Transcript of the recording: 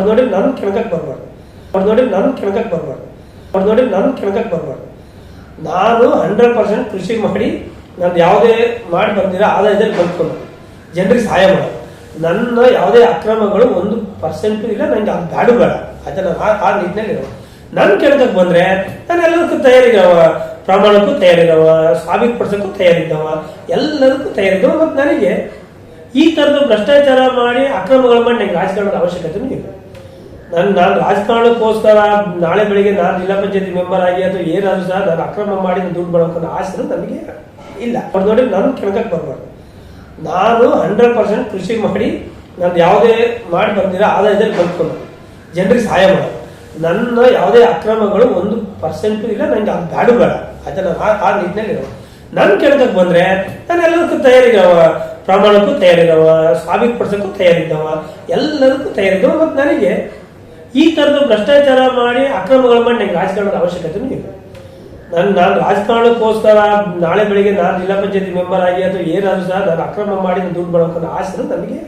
ಅವ್ರು ನೋಡಿ ನಾನು ಕೆಣಕಕ್ಕೆ ಬರಬಾರ್ದು. ಅವ್ರು ನೋಡಿ ನಾನು ಕೆಣಕಕ್ಕೆ ಬರಬಾರ್ದು. ಅವ್ರು ನೋಡಿ ನಾನು ಕೆಣಕಕ್ಕೆ ಬರಬಾರ್ದು. ನಾನು ಹಂಡ್ರೆಡ್ ಪರ್ಸೆಂಟ್ ಕೃಷಿ ಮಾಡಿ ನಾನು ಯಾವುದೇ ಮಾಡಿ ಬಂದಿರ ಆದಾಯದಲ್ಲಿ ಬಂದ್ಕೊಂಡು. ಜನರಿಗೆ ಸಹಾಯ ಮಾಡೋದು. ನನ್ನ ಯಾವುದೇ ಅಕ್ರಮಗಳು ಒಂದು ಪರ್ಸೆಂಟು ಇಲ್ಲ ನನಗೆ ಅದು ಬ್ಯಾಡು ಬೇಡ ನಾನು ಆ- ಆ ನಿಟ್ಟಿನಲ್ಲಿ ಇರೋ ನನ್ನ ಕೆಣಕಕ್ಕೆ ಬಂದ್ರೆ ನಾನು ಎಲ್ಲದಕ್ಕೂ ತಯಾರಿದವ. ಪ್ರಮಾಣಕ್ಕೂ ತಯಾರಿದವ. ಸಾಬೀತುಪಡಿಸೋಕ್ಕೂ ತಯಾರಿದ್ದವ ಎಲ್ಲದಕ್ಕೂ ತಯಾರಿದ್ದವ ಮತ್ತು ನನಗೆ ಈ ಥರದ ಭ್ರಷ್ಟಾಚಾರ ಮಾಡಿ ಅಕ್ರಮಗಳು ಮಾಡಿ ನನಗೆ ರಾಜಕಾರಣದ ಇಲ್ಲ. ನಾನು ನಾನು ರಾಜಕಾರಣಕ್ಕೋಸ್ಕರ ನಾಳೆ ಬೆಳಿಗ್ಗೆ ನಾನು ಜಿಲ್ಲಾ ಪಂಚಾಯತಿ ಮೆಂಬರ್ ಆಗಿ ಅಥವಾ ಏನಾದರೂ ಸಹ ನಾನು ಅಕ್ರಮ ಮಾಡಿ ನಾನು ದುಡ್ಡು ಬಳಕೊಂಡು ಆಸೆ ನನಗೆ ಇಲ್ಲ. ಅವ್ರು ನೋಡಿ ನಾನು ಕೆಳಕಕ್ಕೆ ಬರಬಾರ್ದು. ನಾನು ಹಂಡ್ರೆಡ್ ಪರ್ಸೆಂಟ್ ಕೃಷಿ ಮಾಡಿ ನಾನು ಯಾವುದೇ ಮಾಡಿ ಬಂದಿರ ಆದಾಯದಲ್ಲಿ ಬದುಕೊಂಡು. ಜನರಿಗೆ ಸಹಾಯ ಮಾಡೋದು. ನನ್ನ ಯಾವುದೇ ಅಕ್ರಮಗಳು ಒಂದು ಪರ್ಸೆಂಟು ಇಲ್ಲ ನನಗೆ ಅದು ಬ್ಯಾಡು ಬೇಡ. ಆಯ್ತಾ? ನಾನು ಆ- ನಿಟ್ಟಿನಲ್ಲಿ ನನ್ನ ಕೆಣಕಕ್ಕೆ ಬಂದರೆ ನಾನು ಎಲ್ಲದಕ್ಕೂ ತಯಾರಿದ್ದಾವ ಪ್ರಮಾಣಕ್ಕೂ ತಯಾರಿದ್ದಾವ ಸಾಬೀತು ಪಡಿಸೋಕ್ಕೂ ತಯಾರಿದ್ದಾವ ಎಲ್ಲದಕ್ಕೂ ತಯಾರಿದ್ದಾವ ಮತ್ತು ನನಗೆ ಈ ಥರದ ಭ್ರಷ್ಟಾಚಾರ ಮಾಡಿ ಅಕ್ರಮಗಳು ಮಾಡಿ ನನಗೆ ರಾಜಕಾರಣದ ಅವಶ್ಯಕತೆನೂ ಇಲ್ಲ. ನಾನು ನಾನು ರಾಜಕಾರಣಕ್ಕೋಸ್ಕರ ನಾಳೆ ಬೆಳಿಗ್ಗೆ ನಾನು ಜಿಲ್ಲಾ ಪಂಚಾಯತಿ ಮೆಂಬರ್ ಆಗಿ ಅಥವಾ ಏನಾದರೂ ಸಹ ನಾನು ಅಕ್ರಮ ಮಾಡಿ ದುಡ್ಡು ಬಳಕೊಂಡು ಆಸೆ ನನಗೆ